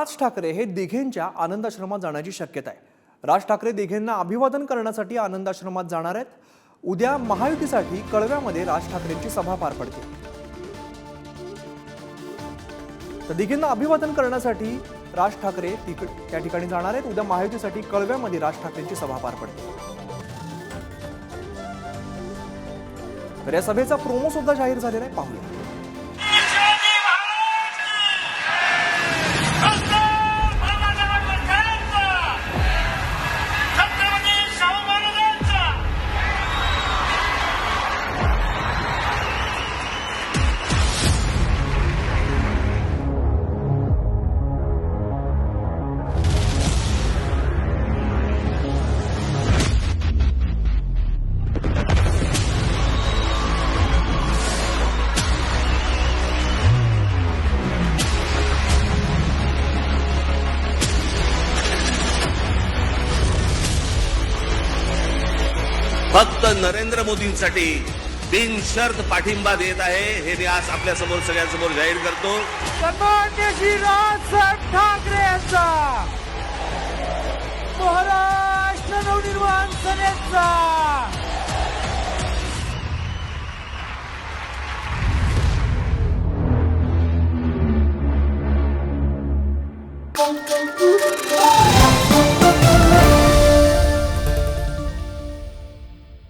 राज ठाकरे हे दिघेंच्या आनंदाश्रमात जाण्याची शक्यता आहे. राज ठाकरे दिघेंना अभिवादन करण्यासाठी आनंदाश्रमात जाणार आहेत. उद्या महायुतीसाठी कळव्यामध्ये राज ठाकरेंची सभा पार पडते. तर दिघेंना अभिवादन करण्यासाठी राज ठाकरे त्या ठिकाणी जाणार आहेत. उद्या महायुतीसाठी कळव्यामध्ये राज ठाकरेंची सभा पार पडते. तर या सभेचा प्रोमो सुद्धा जाहीर झालेला आहे. पाहूया. फक्त नरेंद्र मोदींसाठी बिनशर्त पाठिंबा देत आहे. हे मी आज आपल्यासमोर सगळ्यांसमोर जाहीर करतो. राजसाहेब ठाकरे यांचा. महाराष्ट्र नवनिर्माण सेनेचा.